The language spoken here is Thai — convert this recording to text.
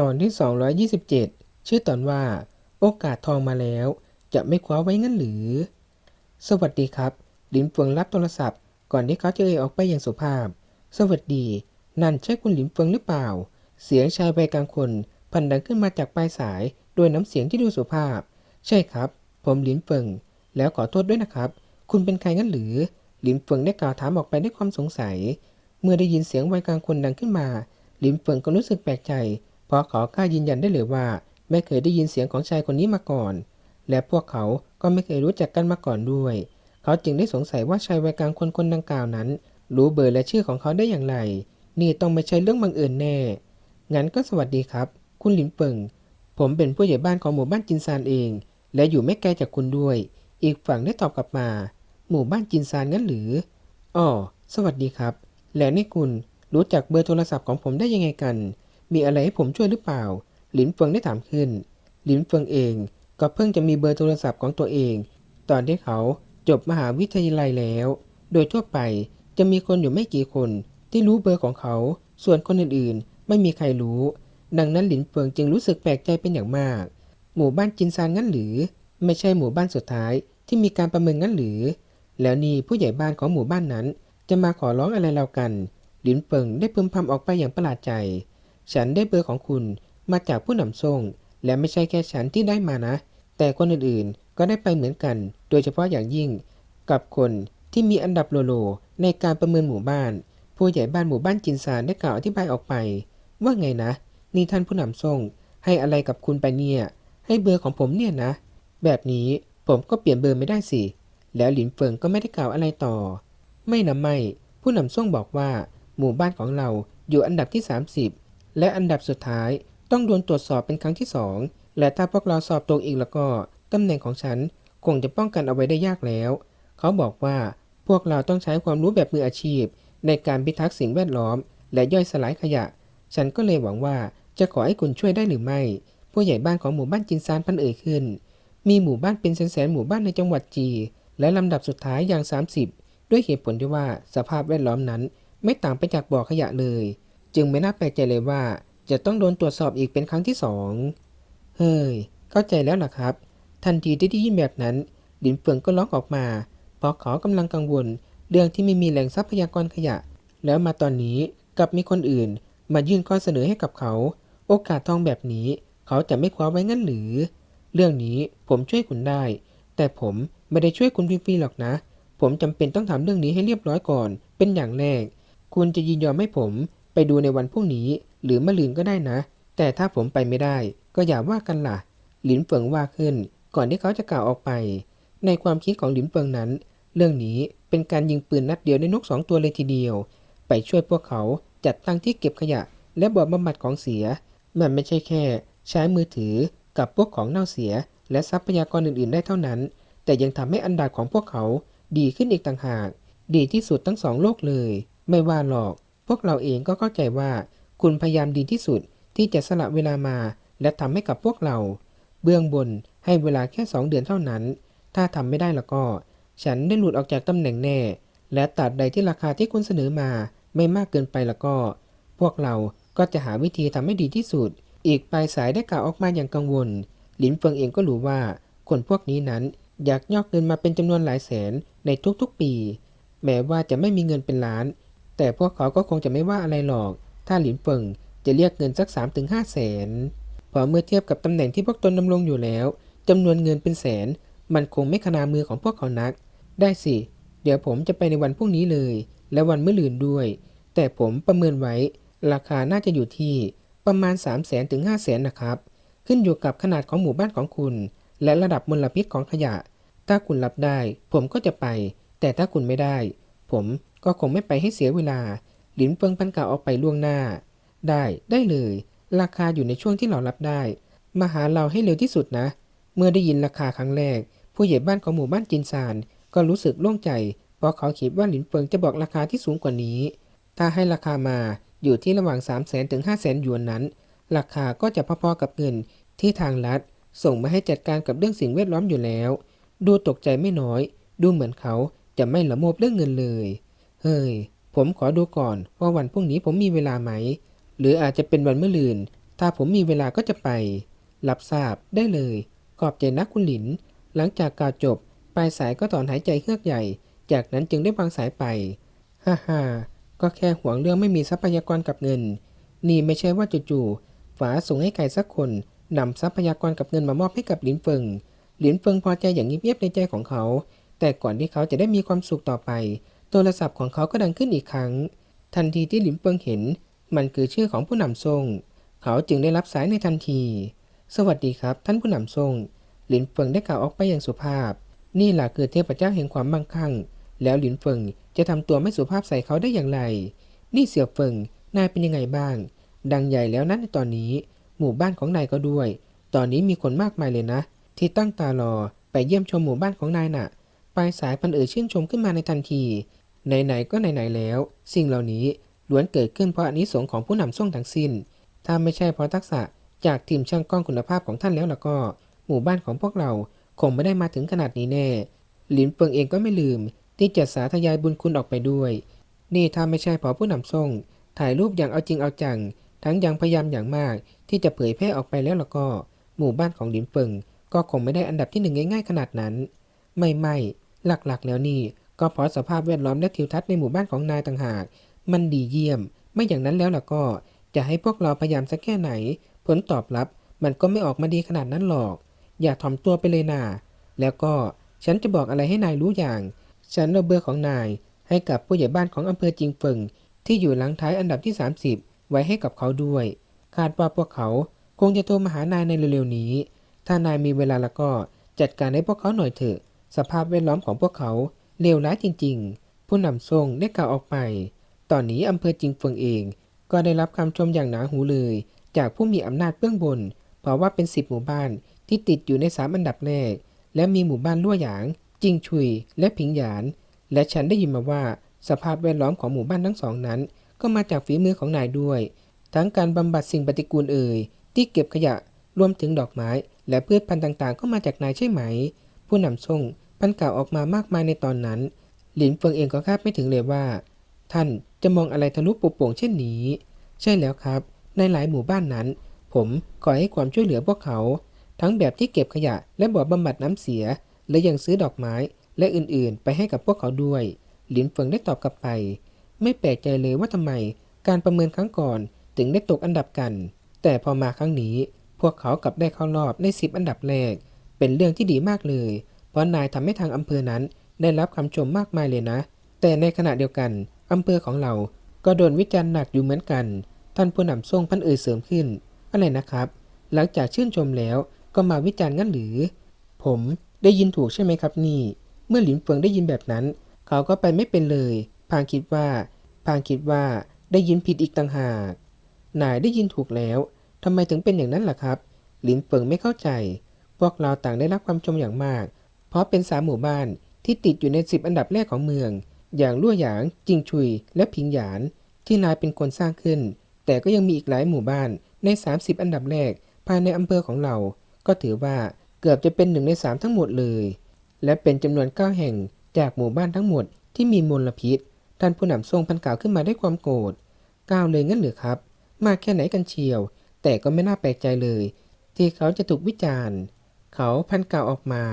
ตอนที่ 227 ชื่อตอนว่า โอกาสทองมาแล้ว จะไม่คว้าไว้งั้นหรือ สวัสดีครับหลินเฟิงรับโทรศัพท์ ก่อนที่เขาจะเอ่ยออกไปอย่างสุภาพ สวัสดี นั่นใช่คุณหลินเฟิงหรือเปล่า เสียงชายวัยกลางคนพันดังขึ้นมาจากปลายสายด้วยน้ำเสียงที่ดูสุภาพ ใช่ครับ ผมหลินเฟิง แล้วขอโทษด้วยนะครับ คุณเป็นใครงั้นหรือหลินเฟิงได้กล่าวถามออกไปด้วยความสงสัย เมื่อได้ยินเสียงวัยกลางคนดังขึ้นมาหลินเฟิงก็รู้สึกแปลกใจ เพราะขอกล้ายืนยันได้เลยว่า ไม่เคยได้ยินเสียงของชายคนนี้มาก่อน และพวกเขาก็ไม่เคยรู้จักกันมาก่อนด้วย เขาจึงได้สงสัยว่าชายวัยกลางคนคนดังกล่าวนั้น รู้เบอร์และชื่อของเขาได้อย่างไร นี่ต้องไม่ใช่เรื่องบังเอิญแน่ งั้นก็สวัสดีครับ คุณหลินเฟิง ผมเป็นผู้ใหญ่บ้านของหมู่บ้านจินซานเอง และอยู่ไม่ไกลจากคุณด้วย อีกฝั่งได้ตอบกลับมา หมู่บ้านจินซานงั้นหรืออ๋อสวัสดีครับ แล้วนี่คุณรู้จักเบอร์โทรศัพท์ของผมได้ยังไงกัน มีอะไรให้ผมช่วยหรือเปล่า หลินเฟิงได้ถามขึ้น หลินเฟิงเองก็เพิ่งจะมีเบอร์โทรศัพท์ของตัวเอง ตอนที่เขาจบมหาวิทยาลัยแล้ว โดยทั่วไปจะมีคนอยู่ไม่กี่คนที่รู้เบอร์ของเขา ส่วนคนอื่นๆ ไม่มีใครรู้ ดังนั้นหลินเฟิงจึงรู้สึกแปลกใจเป็นอย่างมาก หมู่บ้านจินซานงั้นหรือ ไม่ใช่หมู่บ้านสุดท้ายที่มีการประเมินงั้นหรือ แล้วนี่ผู้ใหญ่บ้านของหมู่บ้านนั้น จะมาขอร้องอะไรเรากัน หลินเฟิงได้พึมพำออกไปอย่างประหลาดใจ ฉันได้เบอร์ของคุณมาจากผู้นำส่ง และไม่ใช่แค่ฉันที่ได้มานะ แต่คนอื่นๆ ก็ได้ไปเหมือนกัน โดยเฉพาะอย่างยิ่ง กับคนที่มีอันดับโลโลในการประเมินหมู่บ้าน ผู้ใหญ่บ้านหมู่บ้านจินซานได้กล่าวอธิบายออกไป ว่าไงนะ นี่ท่านผู้นำส่ง ให้อะไรกับคุณไปเนี่ย ให้เบอร์ของผมเนี่ยนะ แบบนี้ผมก็เปลี่ยนเบอร์ไม่ได้สิ แล้วหลินเฟิงก็ไม่ได้กล่าวอะไรต่อ ไม่นะไม่ ผู้นำส่งบอกว่า หมู่บ้านของเราอยู่อันดับที่ 30 และอันดับสุดท้ายต้องโดนตรวจสอบเป็นครั้งที่สองและถ้าพวกเราสอบตกอีกแล้วก็ตำแหน่งของฉันคงจะป้องกันเอาไว้ได้ยากแล้ว เขาบอกว่าพวกเราต้องใช้ความรู้แบบมืออาชีพ ในการพิทักษ์สิ่งแวดล้อม และย่อยสลายขยะ ฉันก็เลยหวังว่าจะขอให้คุณช่วยได้หรือไม่ ผู้ใหญ่บ้านของหมู่บ้านจินซานพันเอ่ยขึ้น มีหมู่บ้านเป็นแสนๆหมู่บ้านในจังหวัดจี และลำดับสุดท้ายอย่าง 30 ด้วยเหตุผลที่ว่าสภาพแวดล้อมนั้น ไม่ต่างไปจากบ่อขยะเลย จึงไม่น่าแปลกใจเลยว่า จะต้องโดนตรวจสอบอีกเป็นครั้งที่สองเฮ้ย เข้าใจแล้วนะครับ ทันทีที่ได้ยินแบบนั้นหลินเฟิงก็ร้องออกมา เพราะเขากำลังกังวล เรื่องที่ไม่มีแหล่งทรัพยากรขยะ แล้วมาตอนนี้กลับมีคนอื่น มายื่นข้อเสนอให้กับเขา โอกาสทองแบบนี้ เขาจะไม่คว้าไว้งั้นหรือ เรื่องนี้ผมช่วยคุณได้ แต่ผมไม่ได้ช่วยคุณฟรีๆหรอกนะ ผมจำเป็นต้องทำเรื่องนี้ให้เรียบร้อยก่อน เป็นอย่างแรก คุณจะยินยอมให้ผม ไปดูในวันพรุ่งนี้ หรือมะรืนก็ได้นะ แต่ถ้าผมไปไม่ได้ ก็อย่าว่ากันล่ะ หลินเฟิงว่าขึ้น ก่อนที่เขาจะกล่าวออกไป ในความคิดของหลินเฟิงนั้น เรื่องนี้เป็นการยิงปืนนัดเดียวในนกสองตัวเลยทีเดียว ไปช่วยพวกเขาจัดตั้งที่เก็บขยะ และบ่อบำบัดของเสีย มันไม่ใช่แค่ ใช้มือถือกับพวกของเน่าเสีย และทรัพยากรอื่น ๆ ได้เท่านั้น แต่ยังทำให้อันดับของพวกเขาดีขึ้นอีกต่างหาก ดีที่สุดทั้งสองโลกเลย ไม่ว่าหรอก วกเราเองก็เข้าใจว่า คุณพยายามดีที่สุดที่จะสละเวลามา และทำให้กับพวกเรา เบื้องบนให้เวลาแค่สองเดือนเท่านั้น ถ้าทำไม่ได้แล้วก็ ฉันได้หลุดออกจากตำแหน่งแน่ และตัดใดที่ราคาที่คุณเสนอมาไม่มากเกินไปแล้วก็ พวกเราก็จะหาวิธีทำให้ดีที่สุด อีกปลายสายได้กล่าวออกมาอย่างกังวล หลินเฟิงเองก็รู้ว่า คนพวกนี้นั้นอยากยอกเงินมาเป็นจำนวนหลายแสนในทุกๆปี แม้ว่าจะไม่มีเงินเป็นล้าน แต่พวกเขาก็คงจะไม่ว่าอะไรหรอก ถ้าหลินเฟิงจะเรียกเงินสัก 3-5ถึงแสนพอเมื่อเทียบกับตำแหน่งที่พวกตนดำรงอยู่แล้วจำนวนเงินเป็นแสน มันคงไม่ขนามือของพวกเขานัก ได้สิ เดี๋ยวผมจะไปในวันพรุ่งนี้เลย และวันมื้อลืนด้วย แต่ผมประเมินไว้ ราคาน่าจะอยู่ที่ประมาณ 3 0 0แสนถึง5 0 0แสนนะครับ ขึ้นอยู่กับขนาดของหมู่บ้านของคุณ และระดับมลพิษของขยะ ถ้าคุณรับได้ ผมก็จะไป แต่ถ้าคุณไม่ได้ ผม ก็คงไม่ไปให้เสียเวลา หลินเฟิงพันกาออกไปล่วงหน้า ได้ได้เลย ราคาอยู่ในช่วงที่เรารับได้ มาหาเราให้เร็วที่สุดนะ เมื่อได้ยินราคาครั้งแรก ผู้ใหญ่บ้านของหมู่บ้านจินซานก็รู้สึกโล่งใจ เพราะเขาคิดว่าหลินเฟิงจะบอกราคาที่สูงกว่านี้ ถ้าให้ราคามาอยู่ที่ระหว่าง 3 0 0แสนถึง5 0 0แสนหยวนนั้น ราคาก็จะพอๆกับเงินที่ทางรัฐ ส่งมาให้จัดการกับเรื่องสิ่งแวดล้อมอยู่แล้ว ดูตกใจไม่น้อย ดูเหมือนเขาจะไม่ละโมบเรื่องเงินเลย เฮ้ย ผมขอดูก่อนว่าวันพรุ่งนี้ผมมีเวลาไหม หรืออาจจะเป็นวันเมื่อลืน ถ้าผมมีเวลาก็จะไป รับทราบได้เลย ขอบใจนะคุณหลิน หลังจากกล่าวจบ ปลายสายก็ถอนหายใจเฮือกใหญ่ จากนั้นจึงได้วางสายไป ฮ่าฮ่าก็แค่ห่วงเรื่องไม่มีทรัพยากรกับเงิน นี่ไม่ใช่ว่าจู่ๆฝาส่งให้ใครสักคนนำทรัพยากรกับเงินมามอบให้กับหลินเฟิง หลินเฟิงพอใจอย่างเงียบๆในใจของเขา แต่ก่อนที่เขาจะได้มีความสุขต่อไป โทรศัพท์ของเขาก็ดังขึ้นอีกครั้ง ทันทีที่หลินเฟิงเห็น มันคือชื่อของผู้นำทรง เขาจึงได้รับสายในทันที สวัสดีครับท่านผู้นำทรง หลินเฟิงได้กล่าวออกไปอย่างสุภาพ นี่แหละคือเทพเจ้าแห่งความมั่งคั่ง แล้วหลินเฟิงจะทำตัวไม่สุภาพใส่เขาได้อย่างไร นี่เสี่ยวเฟิงนายเป็นยังไงบ้าง ดังใหญ่แล้วนะในตอนนี้ หมู่บ้านของนายก็ด้วย ตอนนี้มีคนมากมายเลยนะ ที่ตั้งตารอไปเยี่ยมชมหมู่บ้านของนายน่ะ ปลายสายพันเอ่ยชื่นชมขึ้นมาในทันที ไหนๆก็ไหนๆแล้ว สิ่งเหล่านี้ล้วนเกิดขึ้นเพราะอานิสงของผู้นำส่งทั้งสิ้น ถ้าไม่ใช่เพราะทักษะจากทีมช่างกล้องคุณภาพของท่านแล้วล่ะก็ หมู่บ้านของพวกเราคงไม่ได้มาถึงขนาดนี้แน่ หลินเฟิงเองก็ไม่ลืม ที่จะสาธยายบุญคุณออกไปด้วย นี่ถ้าไม่ใช่เพราะผู้นำส่ง ถ่ายรูปอย่างเอาจริงเอาจัง ทั้งยังพยายามอย่างมาก ที่จะเผยแพร่ออกไปแล้วล่ะก็ หมู่บ้านของหลินเฟิงก็คงไม่ได้อันดับที่หนึ่งง่าย ๆ ขนาดนั้น ไม่ไม่หลักๆ แล้วนี่ ก็เพราะสภาพแวดล้อมและทิวทัศน์ในหมู่บ้านของนายต่างหาก มันดีเยี่ยม ไม่อย่างนั้นแล้วล่ะก็ จะให้พวกเราพยายามสักแค่ไหน ผลตอบรับมันก็ไม่ออกมาดีขนาดนั้นหรอก อย่าถ่อมตัวไปเลยนาแล้วก็ฉันจะบอกอะไรให้นายรู้อย่าง ฉันเอาเบอร์ของนาย ให้กับผู้ใหญ่บ้านของอำเภอจิงเฟิงที่อยู่หลังท้ายอันดับที่ 30 ไว้ให้กับเขาด้วย คาดว่าพวกเขาคงจะโทรมาหานายในเร็วๆนี้ ถ้านายมีเวลาแล้วก็จัดการให้พวกเขาหน่อยเถอะ สภาพแวดล้อมของพวกเขา เลวร้ายจริง ๆ ผู้นำทรงได้กล่าวออกไป ตอนนี้อำเภอจิงเฟิงเอง ก็ได้รับคำชมอย่างหนาหูเลย จากผู้มีอำนาจเบื้องบน เพราะว่าเป็นสิบหมู่บ้านที่ติดอยู่ในสามอันดับแรก และมีหมู่บ้านลั่วหยาง จิงชุย และผิงหยาน และฉันได้ยินมาว่าสภาพแวดล้อมของหมู่บ้านทั้งสองนั้น ก็มาจากฝีมือของนายด้วย ทั้งการบำบัดสิ่งปฏิกูลเอ่ยที่เก็บขยะรวมถึงดอกไม้ และพืชพันธุ์ต่างๆ ก็มาจากนายใช่ไหม ผู้นำส่ง พันกล่าวออกมามากมายในตอนนั้น หลินเฟิงเองก็คาดไม่ถึงเลยว่า ท่านจะมองอะไรทะลุปุโป่งเช่นนี้ ใช่แล้วครับ ในหลายหมู่บ้านนั้น ผมขอให้ความช่วยเหลือพวกเขา ทั้งแบบที่เก็บขยะและบ่อบำบัดน้ำเสีย และยังซื้อดอกไม้และอื่นๆ ไปให้กับพวกเขาด้วย หลินเฟิงได้ตอบกลับไป ไม่แปลกใจเลยว่าทำไมการประเมินครั้งก่อนถึงได้ตกอันดับกัน แต่พอมาครั้งนี้ พวกเขากลับได้เข้ารอบในสิบอันดับแรก เป็นเรื่องที่ดีมากเลย เพราะนายทำให้ทางอำเภอนั้นได้รับคำชมมากมายเลยนะ แต่ในขณะเดียวกันอำเภอของเราก็โดนวิจารณ์หนักอยู่เหมือนกัน ท่านผู้นำส่งพันเอ่ยเสริมขึ้นอะไรนะครับ หลังจากชื่นชมแล้วก็มาวิจารณ์งั้นหรือ ผมได้ยินถูกใช่ไหมครับนี่ เมื่อหลินเฟิงได้ยินแบบนั้น เขาก็ไปไม่เป็นเลย พางคิดว่า พางคิดว่าได้ยินผิดอีกต่างหาก นายได้ยินถูกแล้วทำไมถึงเป็นอย่างนั้นล่ะครับ หลินเฟิงไม่เข้าใจ พวกเราต่างได้รับความชมอย่างมาก เพราะเป็นสามหมู่บ้านที่ติดอยู่ในสิบอันดับแรกของเมือง อย่างลั่วหยาง จิงชุย และพิงหยาน ที่นายเป็นคนสร้างขึ้น แต่ก็ยังมีอีกหลายหมู่บ้านใน 30 อันดับแรกภายในอำเภอของเรา ก็ถือว่าเกือบจะเป็นหนึ่งในสามทั้งหมดเลย และเป็นจำนวนเก้าแห่งจากหมู่บ้านทั้งหมดที่มีมลพิษ ท่านผู้นำทรงพันกล่าวขึ้นมาด้วยความโกรธก้าวเลยงั้นหรือครับ มากแค่ไหนกันเชียว แต่ก็ไม่น่าแปลกใจเลย ที่เขาจะถูกวิจารณ์ เขาพันกล่าวออกมา